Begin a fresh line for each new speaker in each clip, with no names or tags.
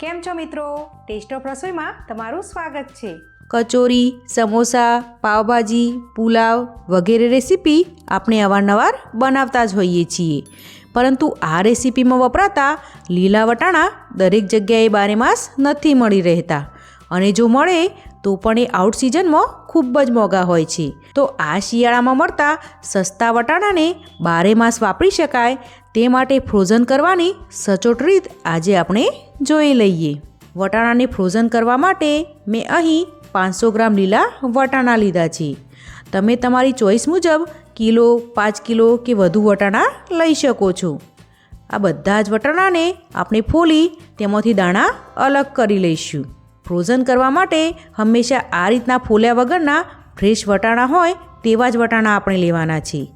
કેમ છો મિત્રો? ટેસ્ટ ઓફ રસોઈમાં તમારું સ્વાગત છે.
કચોરી, સમોસા, પાવભાજી, પુલાવ વગેરે રેસીપી આપણે અવારનવાર બનાવતા જ હોઈએ છીએ. પરંતુ આ રેસીપીમાં વપરાતા લીલા વટાણા દરેક જગ્યાએ બારેમાસ નથી મળી રહેતા. અને જો મળે, તો પણ એ આઉટ સિઝનમાં ખૂબ જ મોંઘા હોય છે. તો આ શિયાળામાં મળતા સસ્તા વટાણાને બારે માસ વાપરી શકાય તે માટે ફ્રોઝન કરવાની સચોટ રીત આજે આપણે જોઈ લઈએ. વટાણાને ફ્રોઝન કરવા માટે મેં અહીં પાંચસો ગ્રામ લીલા વટાણા લીધા છે. તમે તમારી ચોઈસ મુજબ કિલો, પાંચ કિલો કે વધુ વટાણા લઈ શકો છો. આ બધા જ વટાણાને આપણે ફોલી તેમાંથી દાણા અલગ કરી લઈશું. ફ્રોઝન કરવા માટે હંમેશા આ રીતના ફોલ્યા વગરના ફ્રેશ વટાણા હોય તેવા જ વટાણા આપણે લેવાના છે.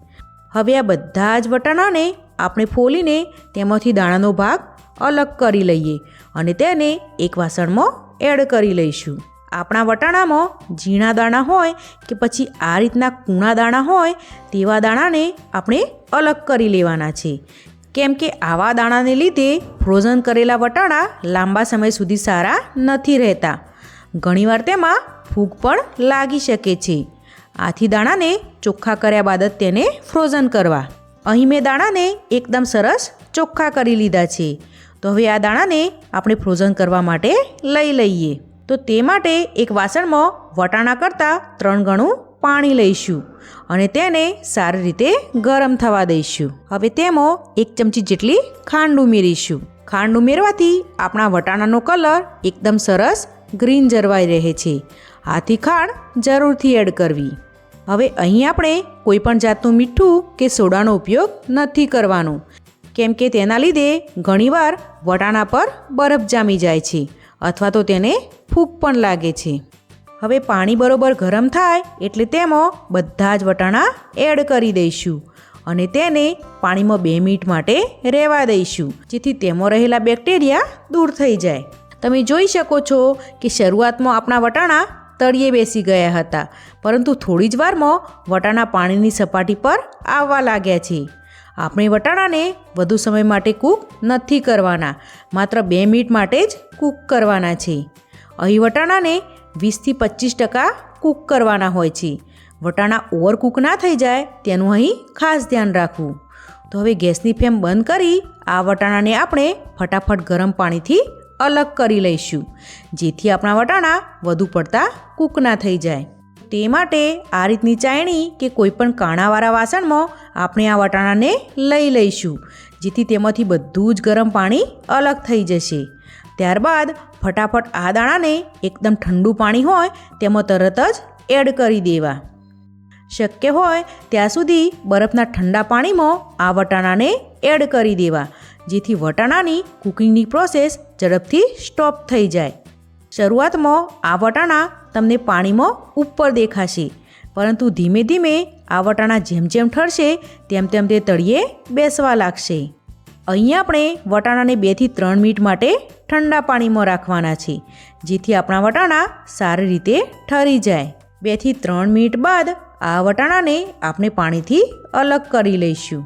હવે આ બધા જ વટાણાને આપણે ફોલીને તેમાંથી દાણાનો ભાગ અલગ કરી લઈએ અને તેને એક વાસણમાં એડ કરી લઈશું. આપણા વટાણામાં ઝીણા દાણા હોય કે પછી આ રીતના કૂણા દાણા હોય તેવા દાણાને આપણે અલગ કરી લેવાના છે. કેમ કે આવા દાણાને લીધે ફ્રોઝન કરેલા વટાણા લાંબા સમય સુધી સારા નથી રહેતા. ઘણીવાર તેમાં ફૂગ પણ લાગી શકે છે. આથી દાણાને ચોખ્ખા કર્યા બાદ તેને ફ્રોઝન કરવા. અહીં મેં દાણાને એકદમ સરસ ચોખ્ખા કરી લીધા છે. તો હવે આ દાણાને આપણે ફ્રોઝન કરવા માટે લઈ લઈએ. તો તે માટે એક વાસણમાં વટાણા કરતાં ત્રણ ગણું પાણી લઈશું અને તેને સારી રીતે ગરમ થવા દઈશું. હવે તેમાં એક ચમચી જેટલી ખાંડ ઉમેરીશું. ખાંડ ઉમેરવાથી આપણા વટાણાનો કલર એકદમ સરસ ગ્રીન જરવાઈ રહે છે. આથી ખાંડ જરૂરથી એડ કરવી. હવે અહીં આપણે કોઈપણ જાતનું મીઠું કે સોડાનો ઉપયોગ નથી કરવાનો. કેમ કે તેના લીધે ઘણીવાર વટાણા પર બરફ જામી જાય છે અથવા તો તેને ફૂગ પણ લાગે છે. હવે પાણી બરોબર ગરમ થાય એટલે તેમાં બધા જ વટાણા એડ કરી દઈશું અને તેને પાણીમાં બે મિનિટ માટે રહેવા દઈશું, જેથી તેમાં રહેલા બેક્ટેરિયા દૂર થઈ જાય. તમે જોઈ શકો છો કે શરૂઆતમાં આપણા વટાણા તળિયે બેસી ગયા હતા, પરંતુ થોડી જ વારમાં વટાણા પાણીની સપાટી પર આવવા લાગ્યા છે. આપણે વટાણાને વધુ સમય માટે કૂક નથી કરવાના, માત્ર બે મિનિટ માટે જ કૂક કરવાના છે. અહીં વટાણાને વીસથી પચીસ ટકા કૂક કરવાના હોય છે. વટાણા ઓવર કૂક ના થઈ જાય તેનું અહીં ખાસ ધ્યાન રાખવું. તો હવે ગેસની ફ્લેમ બંધ કરી આ વટાણાને આપણે ફટાફટ ગરમ પાણીથી અલગ કરી લઈશું, જેથી આપણા વટાણા વધુ પડતા કૂક ના થઈ જાય. તે માટે આ રીતની ચાયણી કે કોઈપણ કાણાવાળા વાસણમાં આપણે આ વટાણાને લઈ લઈશું, જેથી તેમાંથી બધું જ ગરમ પાણી અલગ થઈ જશે. ત્યારબાદ ફટાફટ આ દાણાને એકદમ ઠંડુ પાણી હોય તેમાં તરત જ એડ કરી દેવા. શક્ય હોય ત્યાં સુધી બરફના ઠંડા પાણીમાં આ વટાણાને એડ કરી દેવા, જેથી વટાણાની કુકિંગની પ્રોસેસ ઝડપથી સ્ટોપ થઈ જાય. શરૂઆતમાં આ વટાણા તમને પાણીમાં ઉપર દેખાશે. પરંતુ ધીમે ધીમે આ વટાણા જેમ જેમ ઠરશે, તેમ તેમ તે તળિયે બેસવા લાગશે. અહીં આપણે વટાણાને બેથી ત્રણ મિનિટ માટે ઠંડા પાણીમાં રાખવાના છે, જેથી આપણા વટાણા સારી રીતે ઠરી જાય. બેથી ત્રણ મિનિટ બાદ આ વટાણાને આપણે પાણીથી અલગ કરી લઈશું.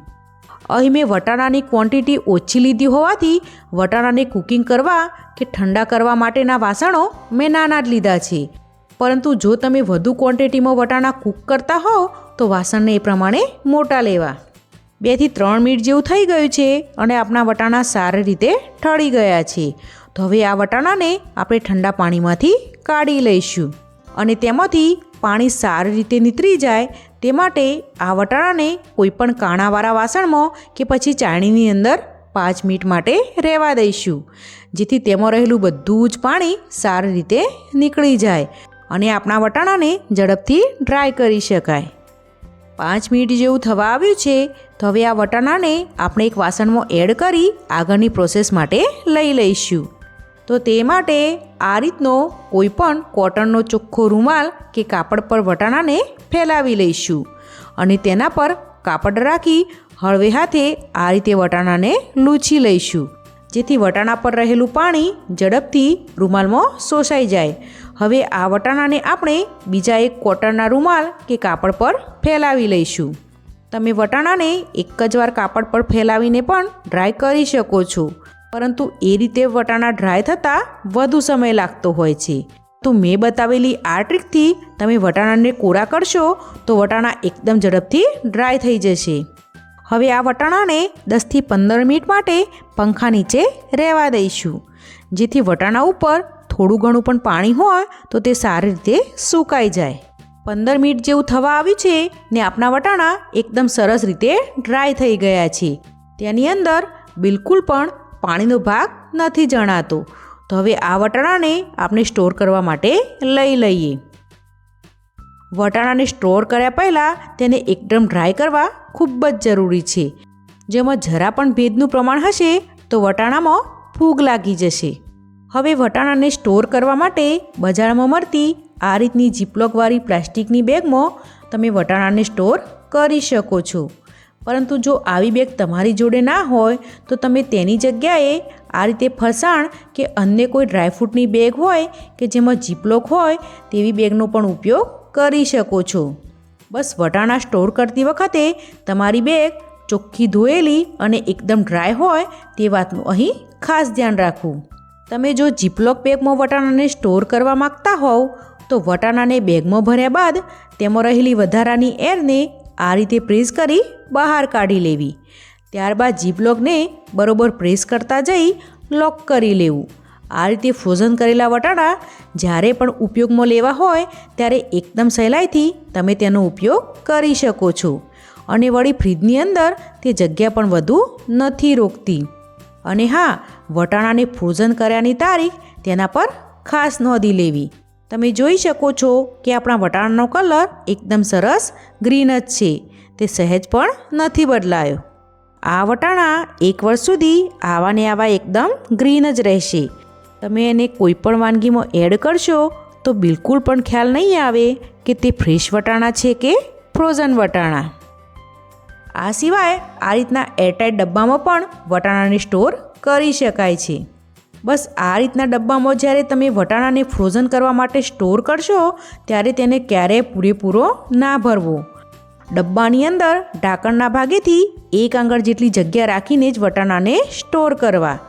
અહીં મેં વટાણાની ક્વોન્ટિટી ઓછી લીધી હોવાથી વટાણાને કુકિંગ કરવા કે ઠંડા કરવા માટેના વાસણો મેં નાના જ લીધા છે. પરંતુ જો તમે વધુ ક્વોન્ટિટીમાં વટાણા કૂક કરતા હોવ, તો વાસણને એ પ્રમાણે મોટા લેવા. બેથી ત્રણ મિનિટ જેવું થઈ ગયું છે અને આપણા વટાણા સારી રીતે ઠળી ગયા છે. તો હવે આ વટાણાને આપણે ઠંડા પાણીમાંથી કાઢી લઈશું. અને તેમાંથી પાણી સારી રીતે નીતરી જાય, તે માટે આ વટાણાને કોઈપણ કાણાવાળા વાસણમાં કે પછી ચાણીની અંદર પાંચ મિનિટ માટે રહેવા દઈશું. જેથી તેમાં રહેલું બધું જ પાણી સારી રીતે નીકળી જાય. અને આપણા વટાણાને ઝડપથી ડ્રાય કરી શકાય. પાંચ મિનિટ જેવું થવા આવ્યું છે, તો હવે આ વટાણાને આપણે એક વાસણમાં એડ કરી આગળની પ્રોસેસ માટે લઈ લઈશું. તો તે માટે આ રીતનો કોઈપણ કોટનનો ચોખ્ખો રૂમાલ કે કાપડ પર વટાણાને ફેલાવી લઈશું અને તેના પર કાપડ રાખી હળવે હાથે આ રીતે વટાણાને લૂછી લઈશું. જેથી વટાણા પર રહેલું પાણી ઝડપથી રૂમાલમાં શોષાઈ જાય હવે આ વટાણાને આપણે બીજા એક કોટનના રૂમાલ કે કાપડ પર ફેલાવી લઈશું. તમે વટાણાને એક જ વાર કાપડ પર ફેલાવીને પણ ડ્રાય કરી શકો છો. પરંતુ એ રીતે વટાણા ડ્રાય થતાં વધુ સમય લાગતો હોય છે. તો મેં બતાવેલી આ ટ્રીકથી તમે વટાણાને કોરા કરશો તો વટાણા એકદમ ઝડપથી ડ્રાય થઈ જશે. હવે આ વટાણાને દસથી પંદર મિનિટ માટે પંખા નીચે રહેવા દઈશું. જેથી વટાણા ઉપર થોડું ઘણું પણ પાણી હોય તો તે સારી રીતે સુકાઈ જાય. પંદર મિનિટ જેવું થવા આવ્યું છે ને આપણા વટાણા એકદમ સરસ રીતે ડ્રાય થઈ ગયા છે. તેની અંદર બિલકુલ પણ પાણીનો ભાગ નથી જણાતો. તો હવે આ વટાણાને આપણે સ્ટોર કરવા માટે લઈ લઈએ. વટાણાને સ્ટોર કર્યા પહેલાં તેને એકદમ ડ્રાય કરવા ખૂબ જ જરૂરી છે. જેમાં જરા પણ ભેદનું પ્રમાણ હશે તો વટાણામાં ફૂગ લાગી જશે. હવે વટાણાને સ્ટોર કરવા માટે બજારમાં મળતી આ રીતની જીપલોકવાળી પ્લાસ્ટિકની બેગમાં તમે વટાણાને સ્ટોર કરી શકો છો. પરંતુ જો આવી બેગ તમારી જોડે ના હોય, તો તમે તેની જગ્યાએ આ રીતે ફરસાણ કે અન્ય કોઈ ડ્રાયફ્રૂટની બેગ હોય કે જેમાં જીપલોક હોય, તેવી બેગનો પણ ઉપયોગ કરી શકો છો. બસ વટાણા સ્ટોર કરતી વખતે તમારી બેગ ચોખ્ખી ધોયેલી અને એકદમ ડ્રાય હોય તે વાતનું અહીં ખાસ ધ્યાન રાખવું. તમે જો જીપલોક બેગમાં વટાણાને સ્ટોર કરવા માગતા હોવ, તો વટાણાને બેગમાં ભર્યા બાદ તેમાં રહેલી વધારાની એરને આ રીતે પ્રેસ કરી બહાર કાઢી લેવી. ત્યારબાદ જીપલોકને બરોબર પ્રેસ કરતા જઈ લોક કરી લેવું. આ રીતે ફ્રોઝન કરેલા વટાણા જ્યારે પણ ઉપયોગમાં લેવા હોય, ત્યારે એકદમ સહેલાઈથી તમે તેનો ઉપયોગ કરી શકો છો. અને વળી ફ્રીજની અંદર તે જગ્યા પણ વધુ નથી રોકતી. અને હા, વટાણાને ફ્રોઝન કર્યાની તારીખ તેના પર ખાસ નોંધી લેવી. તમે જોઈ શકો છો કે આપણા વટાણાનો કલર એકદમ સરસ ગ્રીન જ છે. તે સહેજ પણ નથી બદલાયો. આ વટાણા એક વર્ષ સુધી આવા ને આવા એકદમ ગ્રીન જ રહેશે. તમે એને કોઈ પણ વાનગીમાં એડ કરશો તો બિલકુલ પણ ખ્યાલ નહીં આવે કે તે ફ્રેશ વટાણા છે કે ફ્રોઝન વટાણા. આ સિવાય આ રીતના એરટાઇટ ડબ્બામાં પણ વટાણાને સ્ટોર કરી શકાય છે. બસ આ રીતના ડબ્બામાં જ્યારે તમે વટાણાને ફ્રોઝન કરવા માટે સ્ટોર કરશો, ત્યારે તેને ક્યારેય પૂરેપૂરો ના ભરવો. ડબ્બાની અંદર ઢાંકણના ભાગેથી એક આંગળ જેટલી જગ્યા રાખીને જ વટાણાને સ્ટોર કરવા.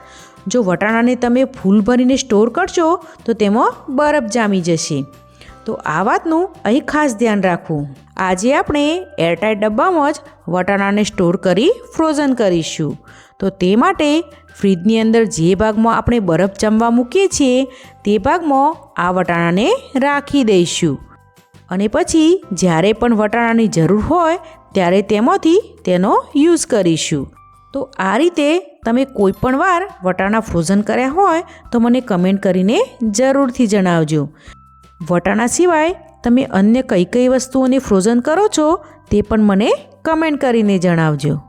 જો વટાણાને તમે ફૂલ ભરીને સ્ટોર કરશો, તો તેમાં બરફ જામી જશે. તો આ વાતનું અહીં ખાસ ધ્યાન રાખવું. આજે આપણે એરટાઇટ ડબ્બામાં જ વટાણાને સ્ટોર કરી ફ્રોઝન કરીશું. તો તે માટે ફ્રીજની અંદર જે ભાગમાં આપણે બરફ જમવા મૂકીએ છીએ, તે ભાગમાં આ વટાણાને રાખી દઈશું. અને પછી જ્યારે પણ વટાણાની જરૂર હોય, ત્યારે તેમાંથી તેનો યુઝ કરીશું. તો આ રીતે તમે કોઈ પણ વાર વટાણા ફ્રોઝન કર્યા હોય, તો મને કમેન્ટ કરીને જરૂરથી જણાવજો. વટાણા સિવાય તમે અન્ય કઈ કઈ વસ્તુઓને ફ્રોઝન કરો છો તે પણ મને કમેન્ટ કરીને જણાવજો.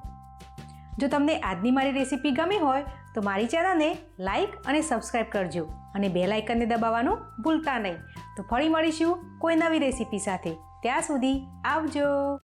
જો તમને આજની મારી રેસીપી ગમી હોય, તો મારી ચેનલને લાઇક અને સબસ્ક્રાઈબ કરજો અને બે લાઇકનને દબાવવાનું ભૂલતા નહીં. તો ફરી મળીશું કોઈ નવી રેસીપી સાથે. ત્યાં સુધી આવજો.